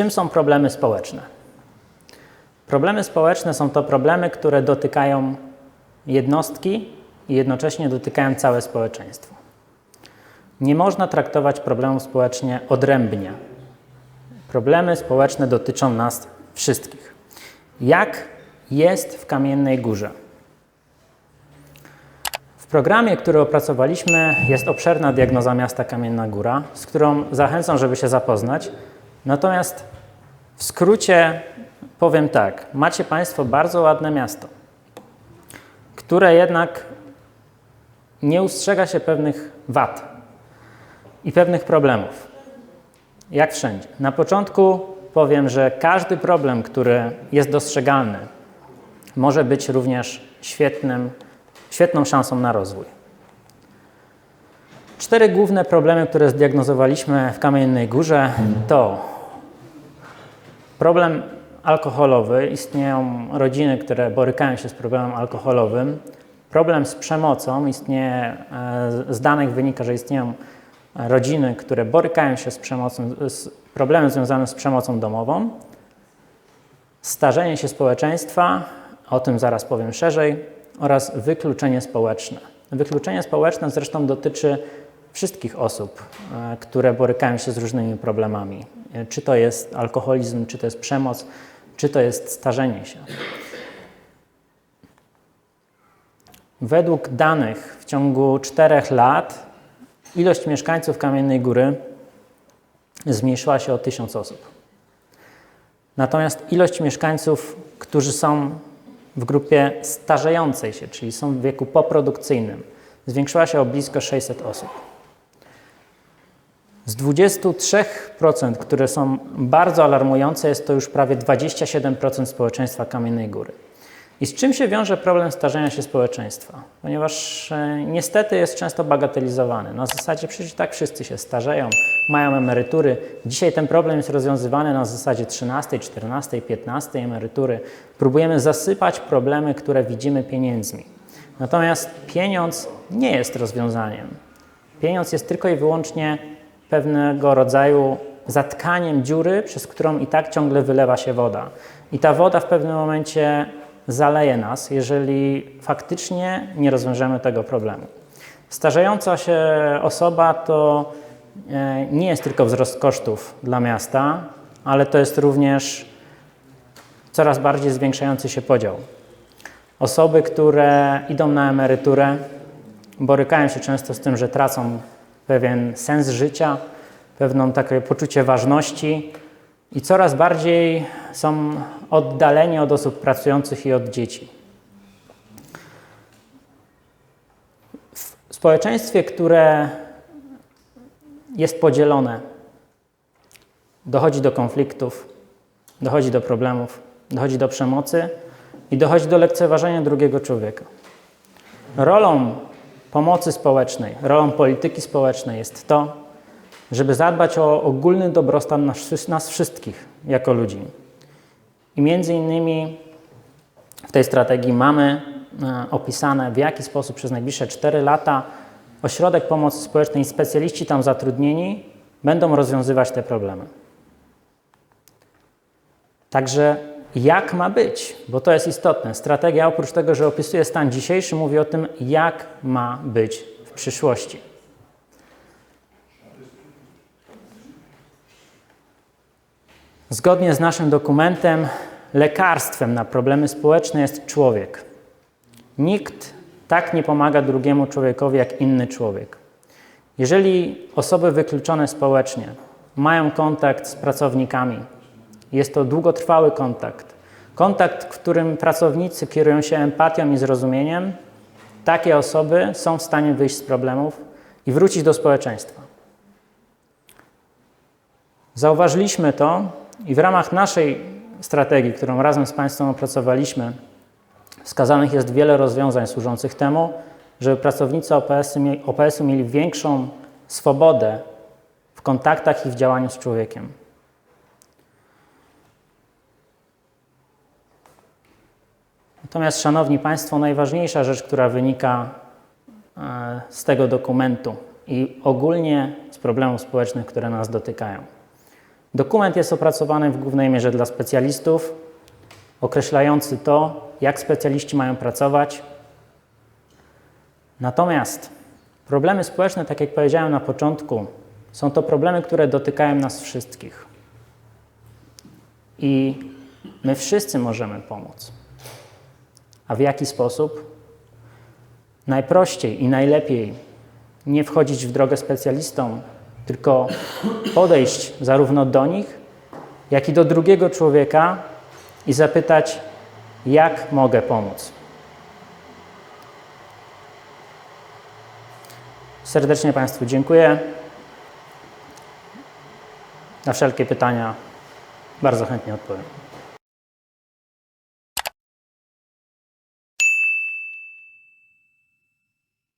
Czym są problemy społeczne? Problemy społeczne są to problemy, które dotykają jednostki i jednocześnie dotykają całe społeczeństwo. Nie można traktować problemów społecznie odrębnie. Problemy społeczne dotyczą nas wszystkich. Jak jest w Kamiennej Górze? W programie, który opracowaliśmy, jest obszerna diagnoza miasta Kamienna Góra, z którą zachęcam, żeby się zapoznać. Natomiast w skrócie powiem tak: macie Państwo bardzo ładne miasto, które jednak nie ustrzega się pewnych wad i pewnych problemów. Jak wszędzie. Na początku powiem, że każdy problem, który jest dostrzegalny, może być również świetnym, świetną szansą na rozwój. Cztery główne problemy, które zdiagnozowaliśmy w Kamiennej Górze, to problem alkoholowy. Istnieją rodziny, które borykają się z problemem alkoholowym. Problem z przemocą. Istnieje, e, z danych wynika, że istnieją rodziny, które borykają się z przemocą, z problemem związanym z przemocą domową. Starzenie się społeczeństwa, o tym zaraz powiem szerzej, oraz wykluczenie społeczne. Wykluczenie społeczne zresztą dotyczy wszystkich osób, e, które borykają się z różnymi problemami. E, czy to jest alkoholizm, czy to jest przemoc, czy to jest starzenie się. Według danych w ciągu czterech lat ilość mieszkańców Kamiennej Góry zmniejszyła się o tysiąc osób. Natomiast ilość mieszkańców, którzy są w grupie starzejącej się, czyli są w wieku poprodukcyjnym, zwiększyła się o blisko 600 osób. Z 23%, które są bardzo alarmujące, jest to już prawie 27% społeczeństwa Kamiennej Góry. I z czym się wiąże problem starzenia się społeczeństwa? Ponieważ e, niestety jest często bagatelizowany. Na zasadzie przecież tak wszyscy się starzeją, mają emerytury. Dzisiaj ten problem jest rozwiązywany na zasadzie 13, 14, 15 emerytury. Próbujemy zasypać problemy, które widzimy pieniędzmi. Natomiast pieniądz nie jest rozwiązaniem. Pieniądz jest tylko i wyłącznie pewnego rodzaju zatkaniem dziury, przez którą i tak ciągle wylewa się woda. I ta woda w pewnym momencie zaleje nas, jeżeli faktycznie nie rozwiążemy tego problemu. Starzejąca się osoba to e, nie jest tylko wzrost kosztów dla miasta, ale to jest również coraz bardziej zwiększający się podział. Osoby, które idą na emeryturę, borykają się często z tym, że tracą pewien sens życia, pewną takie poczucie ważności i coraz bardziej są oddaleni od osób pracujących i od dzieci. W społeczeństwie, które jest podzielone, dochodzi do konfliktów, dochodzi do problemów, dochodzi do przemocy i dochodzi do lekceważenia drugiego człowieka. Rolą pomocy społecznej, rolą polityki społecznej jest to, żeby zadbać o ogólny dobrostan nas, nas wszystkich jako ludzi. I między innymi w tej strategii mamy e, opisane, w jaki sposób przez najbliższe 4 lata Ośrodek Pomocy Społecznej i specjaliści tam zatrudnieni będą rozwiązywać te problemy. Także jak ma być, bo to jest istotne. Strategia oprócz tego, że opisuje stan dzisiejszy, mówi o tym, jak ma być w przyszłości. Zgodnie z naszym dokumentem, lekarstwem na problemy społeczne jest człowiek. Nikt tak nie pomaga drugiemu człowiekowi jak inny człowiek. Jeżeli osoby wykluczone społecznie mają kontakt z pracownikami, jest to długotrwały kontakt. Kontakt, w którym pracownicy kierują się empatią i zrozumieniem, takie osoby są w stanie wyjść z problemów i wrócić do społeczeństwa. Zauważyliśmy to i w ramach naszej strategii, którą razem z Państwem opracowaliśmy, wskazanych jest wiele rozwiązań służących temu, żeby pracownicy OPS-u, OPS mieli większą swobodę w kontaktach i w działaniu z człowiekiem. Natomiast, Szanowni Państwo, najważniejsza rzecz, która wynika e, z tego dokumentu i ogólnie z problemów społecznych, które nas dotykają, Dokument jest opracowany w głównej mierze dla specjalistów, określający to, jak specjaliści mają pracować. Natomiast problemy społeczne, tak jak powiedziałem na początku, są to problemy, które dotykają nas wszystkich. I my wszyscy możemy pomóc. A w jaki sposób? Najprościej i najlepiej nie wchodzić w drogę specjalistom, tylko podejść zarówno do nich, jak i do drugiego człowieka i zapytać, jak mogę pomóc. Serdecznie Państwu dziękuję. Na wszelkie pytania bardzo chętnie odpowiem.